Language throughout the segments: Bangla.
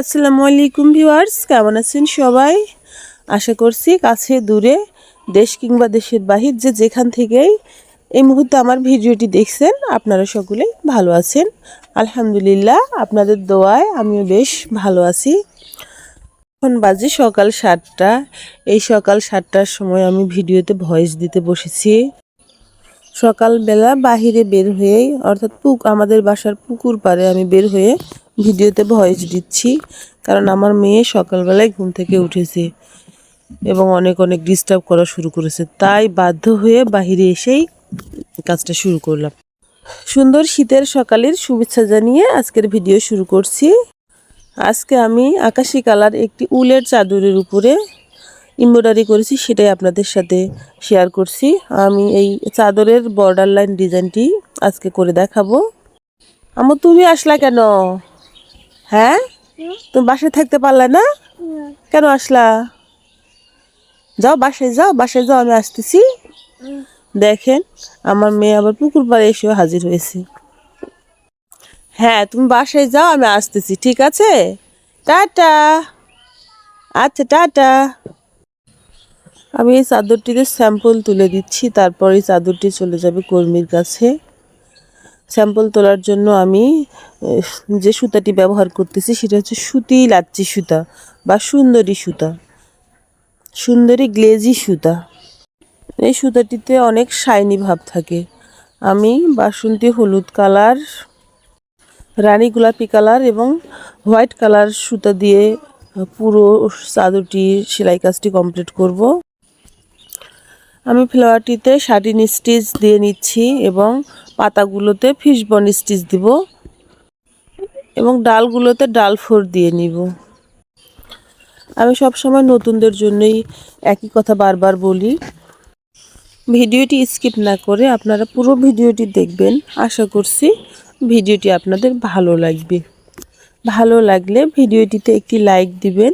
আসসালামু আলাইকুম ভিউয়ার্স, কেমন আছেন সবাই? আশা করছি কাছে দূরে, দেশ কিংবা দেশের বাহির যে যেখান থেকেই এই মুহূর্তে আমার ভিডিওটি দেখছেন, আপনারা সকলেই ভালো আছেন। আলহামদুলিল্লাহ, আপনাদের দোয়ায় আমিও বেশ ভালো আছি। এখন বাজে সকাল সাতটা, এই সকাল সাতটার সময় আমি ভিডিওতে ভয়েস দিতে বসেছি। সকালবেলা বাহিরে বের হয়েই, অর্থাৎ পুক, আমাদের বাসার পুকুর পাড়ে আমি বের হয়ে ভিডিওতে ভয়েস দিচ্ছি, কারণ আমার মেয়ে সকালবেলায় ঘুম থেকে উঠেছে এবং অনেক অনেক ডিস্টার্ব করা শুরু করেছে। তাই বাধ্য হয়ে বাহিরে এসেই কাজটা শুরু করলাম। সুন্দর শীতের সকালের শুভেচ্ছা জানিয়ে আজকের ভিডিও শুরু করছি। আজকে আমি আকাশি কালার একটি উলের চাদরের উপরে এমব্রয়ডারি করেছি, সেটাই আপনাদের সাথে শেয়ার করছি। আমি এই চাদরের বর্ডার লাইন ডিজাইনটি আজকে করে দেখাবো। আমার তুমি আসলা কেন? হ্যাঁ? তুমি বাসায় থাকতে পারলে না? কেন আসলা? যাও বাসায় যাও বাসায় যাও, আমি আসতেছি। দেখেন, আমার মেয়ে আবার পুকুর পাড়ে এসেও হাজির হয়েছে। হ্যাঁ তুমি বাসায় যাও, আমি আসতেছি, ঠিক আছে? টাটা! আচ্ছা টাটা! আমি এই চাদরটিতে স্যাম্পল তুলে দিচ্ছি, তারপর এই চাদরটি চলে যাবে কর্মীর কাছে। স্যাম্পল তোলার জন্য আমি যে সুতাটি ব্যবহার করতেছি সেটা হচ্ছে সুতি লাচ্ছি সুতা বা সুন্দরী সুতা। সুন্দরী গ্লেজি সুতা। এই সুতাটিতে অনেক শাইনি ভাব থাকে। আমি বাসন্তী হলুদ কালার, রানী গোলাপি কালার এবং হোয়াইট কালার সুতা দিয়ে পুরো চাদরটি, সেলাই কাজটি কমপ্লিট করব। আমি ফ্লাওয়ারটিতে শাটিন স্টিচ দিয়ে নিচ্ছি এবং পাতাগুলোতে ফিশবন স্টিচ দিব এবং ডালগুলোতে ডাল ফোর দিয়ে নিব। আমি সব সময় নতুনদের জন্যই একই কথা বারবার বলি। ভিডিওটি স্কিপ না করে আপনারা পুরো ভিডিওটি দেখবেন। আশা করছি ভিডিওটি আপনাদের ভালো লাগবে। ভালো লাগলে ভিডিওটিতে একটি লাইক দিবেন।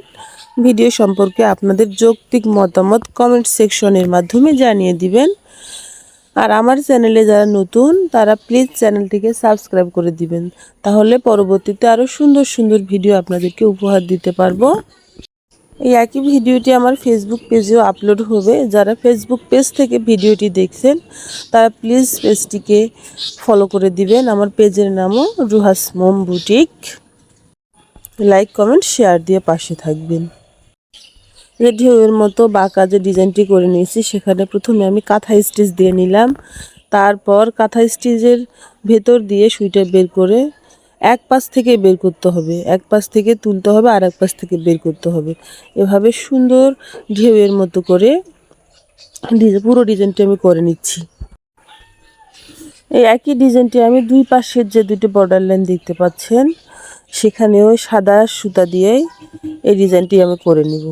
ভিডিও সম্পর্কে আপনাদের যৌক্তিক মতামত কমেন্ট সেকশনের মাধ্যমে জানিয়ে দিবেন। আর আমার চ্যানেলে যারা নতুন, তারা প্লিজ চ্যানেলটিকে সাবস্ক্রাইব করে দিবেন। তাহলে পরবর্তীতে আরও সুন্দর সুন্দর ভিডিও আপনাদেরকে উপহার দিতে পারব। এই একই ভিডিওটি আমার ফেসবুক পেজেও আপলোড হবে। যারা ফেসবুক পেজ থেকে ভিডিওটি দেখছেন, তারা প্লিজ পেজটিকে ফলো করে দিবেন। আমার পেজের নামও রুহাস মোম বুটিক। লাইক কমেন্ট শেয়ার দিয়ে পাশে থাকবেন। যে ঢেউয়ের মতো বাঁকা যে ডিজাইনটি করে নিয়েছি, সেখানে প্রথমে আমি কাঁথা স্টিচ দিয়ে নিলাম। তারপর কাঁথা স্টিচের ভেতর দিয়ে সুইটা বের করে এক পাশ থেকে বের করতে হবে। এক পাশ থেকে তুলতে হবে, আর এক পাশ থেকে বের করতে হবে। এভাবে সুন্দর ঢেউয়ের মতো করে পুরো ডিজাইনটি আমি করে নিচ্ছি। এই একই ডিজাইনটি আমি দুই পাশের যে দুটো বর্ডার লাইন দেখতে পাচ্ছেন, সেখানেও সাদা সুতা দিয়ে এই ডিজাইনটি আমি করে নিব।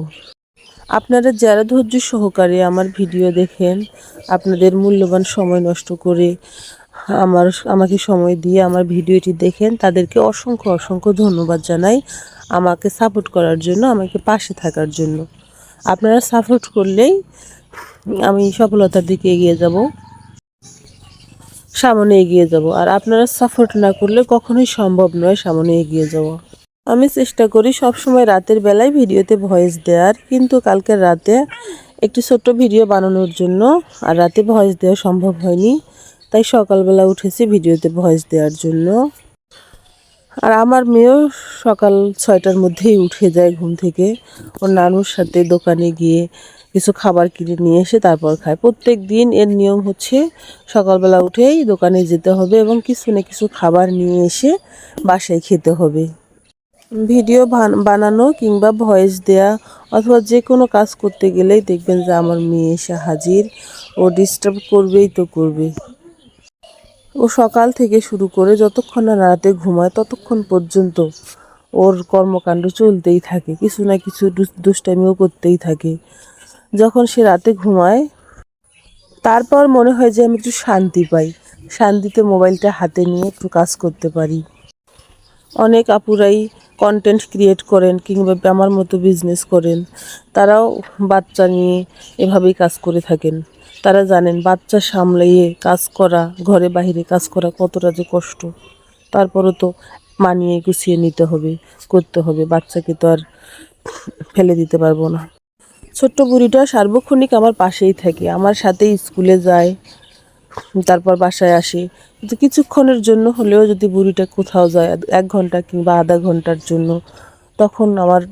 আপনারা যারা ধৈর্য সহকারে আমার ভিডিও দেখেন, আপনাদের মূল্যবান সময় নষ্ট করে আমার, আমাকে সময় দিয়ে আমার ভিডিওটি দেখেন, তাদেরকে অসংখ্য অসংখ্য ধন্যবাদ জানাই আমাকে সাপোর্ট করার জন্য, আমাকে পাশে থাকার জন্য। আপনারা সাপোর্ট করলেই আমি সফলতার দিকে এগিয়ে যাব, সামনে এগিয়ে যাব। আর আপনারা সাপোর্ট না করলে কখনোই সম্ভব নয় সামনে এগিয়ে যাওয়া। আমি চেষ্টা করি সব সময় রাতের বেলায় ভিডিওতে ভয়েস দেওয়ার কিন্তু কালকে রাতে একটি ছোট্ট ভিডিও বানানোর জন্য আর রাতে ভয়েস দেওয়া সম্ভব হয়নি, তাই সকালবেলা উঠেছি ভিডিওতে ভয়েস দেওয়ার জন্য। আর আমার মেয়েও সকাল ছয়টার মধ্যেই উঠে যায় ঘুম থেকে। ওর নানুর সাথে দোকানে গিয়ে কিছু খাবার কিনে নিয়ে এসে তারপর খায়। প্রত্যেক দিন এর নিয়ম হচ্ছে সকালবেলা উঠেই দোকানে যেতে হবে এবং কিছু না কিছু খাবার নিয়ে এসে বাসায় খেতে হবে। ভিডিও বান- বানানো কিংবা ভয়েস দেয়া অথবা যে কোনো কাজ করতে গেলেই দেখবেন যে আমার মেয়ে এসে হাজির। ও ডিস্টার্ব করবেই তো করবে। ও সকাল থেকে শুরু করে যতক্ষণ না রাতে ঘুমায় ততক্ষণ পর্যন্ত ওর কর্মকাণ্ড চলতেই থাকে। কিছু না কিছু দুষ্টামিও করতেই থাকে। যখন সে রাতে ঘুমায়, তারপর মনে হয় যে আমি একটু শান্তি পাই। শান্তিতে মোবাইলটা হাতে নিয়ে একটু কাজ করতে পারি। অনেক আপুরাই কন্টেন্ট ক্রিয়েট করেন কিংবা আমার মতো বিজনেস করেন, তারাও বাচ্চা নিয়ে এভাবেই কাজ করে থাকেন। তারা জানেন বাচ্চা সামলাইয়ে কাজ করা, ঘরে বাইরে কাজ করা কতটা যে কষ্ট। তারপরও তো মানিয়ে গুছিয়ে নিতে হবে, করতে হবে, বাচ্চাকে তো আর ফেলে দিতে পারব না। ছোট্ট বুড়িটা সার্বক্ষণিক আমার পাশেই থাকে, আমার সাথেই স্কুলে যায় তারপর বাসায় আসি। কিন্তু কিছুক্ষণের জন্য হলেও যদি বুড়িটা কোথাও যায়, এক ঘণ্টা কিংবা আধা ঘণ্টার জন্য, তখন আমার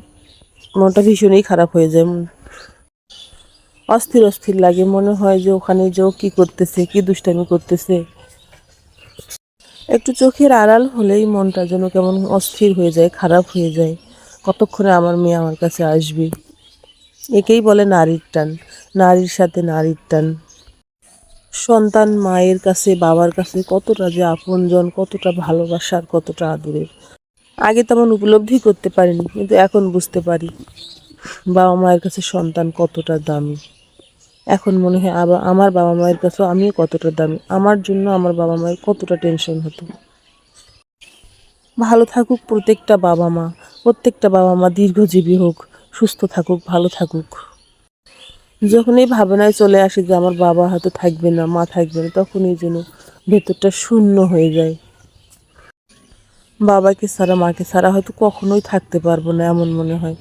মনটা ভীষণই খারাপ হয়ে যায়। অস্থির অস্থির লাগে, মনে হয় যে ওখানে যে কী করতেছে, কী দুষ্টামি করতেছে। একটু চোখের আড়াল হলেই মনটা যেন কেমন অস্থির হয়ে যায়, খারাপ হয়ে যায়। কতক্ষণে আমার মেয়ে আমার কাছে আসবে? একেই বলে নারীর টান, নারীর সাথে নারীর টান। সন্তান মায়ের কাছে, বাবার কাছে কতটা যে আপনজন, কতটা ভালোবাসার কতটা আদরের। আগে তেমন উপলব্ধি করতে পারিনি, কিন্তু এখন বুঝতে পারি বাবা মায়ের কাছে সন্তান কতটা দামি। এখন মনে হয় আবার আমার বাবা মায়ের কাছেও আমিও কতটা দামি। আমার জন্য আমার বাবা মায়ের কতটা টেনশন হতো। ভালো থাকুক প্রত্যেকটা বাবা মা, প্রত্যেকটা বাবা মা দীর্ঘজীবী হোক, সুস্থ থাকুক, ভালো থাকুক। যখন এই ভাবনায় চলে আসে যে আমার বাবা হয়তো থাকবে না, মা থাকবে না, তখনই যেন ভেতরটা শূন্য হয়ে যায়। বাবাকে ছাড়া, মাকে ছাড়া হয়তো কখনোই থাকতে পারব না এমন মনে হয়।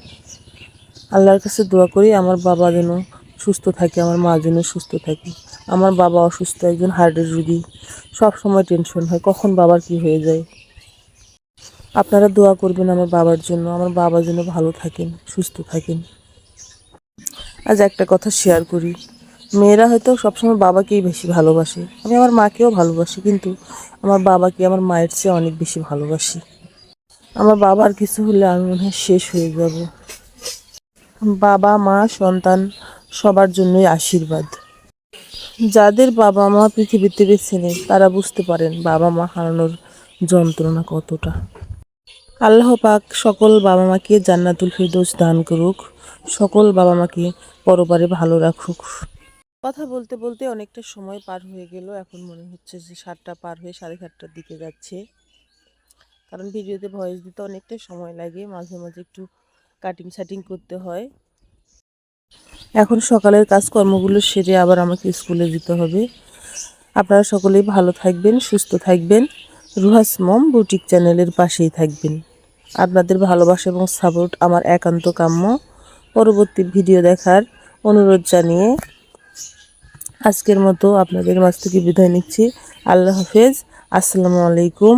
আল্লাহর কাছে দোয়া করি, আমার বাবা যেন সুস্থ থাকে, আমার মা যেন সুস্থ থাকে। আমার বাবা অসুস্থ, একজন হার্টের রুগী। সব সময় টেনশন হয়, কখন বাবার কি হয়ে যায়। আপনারা দোয়া করবেন আমার বাবার জন্য, আমার বাবা যেন ভালো থাকেন, সুস্থ থাকেন। আজ একটা কথা শেয়ার করি। মেয়েরা হয়তো সবসময় বাবাকেই বেশি ভালোবাসে। আমি আমার মাকেও ভালোবাসি, কিন্তু আমার বাবাকে আমার মায়ের চেয়ে অনেক বেশি ভালোবাসি। আমার বাবার কিছু হলে আমি মনে হয় শেষ হয়ে যাব। বাবা, মা, সন্তান সবার জন্যই আশীর্বাদ। যাদের বাবা মা পৃথিবীতে বেছে নেই তারা বুঝতে পারেন বাবা মা হারানোর যন্ত্রণা কতটা। আল্লাহ পাক সকল বাবা মাকে জান্নাতুল ফিরদৌস দান করুক, সকল বাবা মাকে পরবারে ভালো রাখুক। কথা বলতে বলতে অনেকটা সময় পার হয়ে গেল, এখন মনে হচ্ছে যে সাতটা পার হয়ে সাড়ে সাতটার দিকে যাচ্ছে। কারণ ভিডিওতে ভয়েস দিতে অনেকটা সময় লাগে, মাঝে মাঝে একটু কাটিং সাটিং করতে হয়। এখন সকালের কাজকর্মগুলো সেরে আবার আমাকে স্কুলে যেতে হবে। আপনারা সকলেই ভালো থাকবেন, সুস্থ থাকবেন। রুহাস মম বুটিক চ্যানেলের পাশেই থাকবেন। আপনাদের ভালোবাসা এবং সাপোর্ট আমার একান্ত কাম্য। পরবর্তী ভিডিও দেখার অনুরোধ জানিয়ে আজকের মতো আপনাদের মাছ থেকে বিদায় নিচ্ছি। আল্লাহ হাফেজ। আসসালামু আলাইকুম।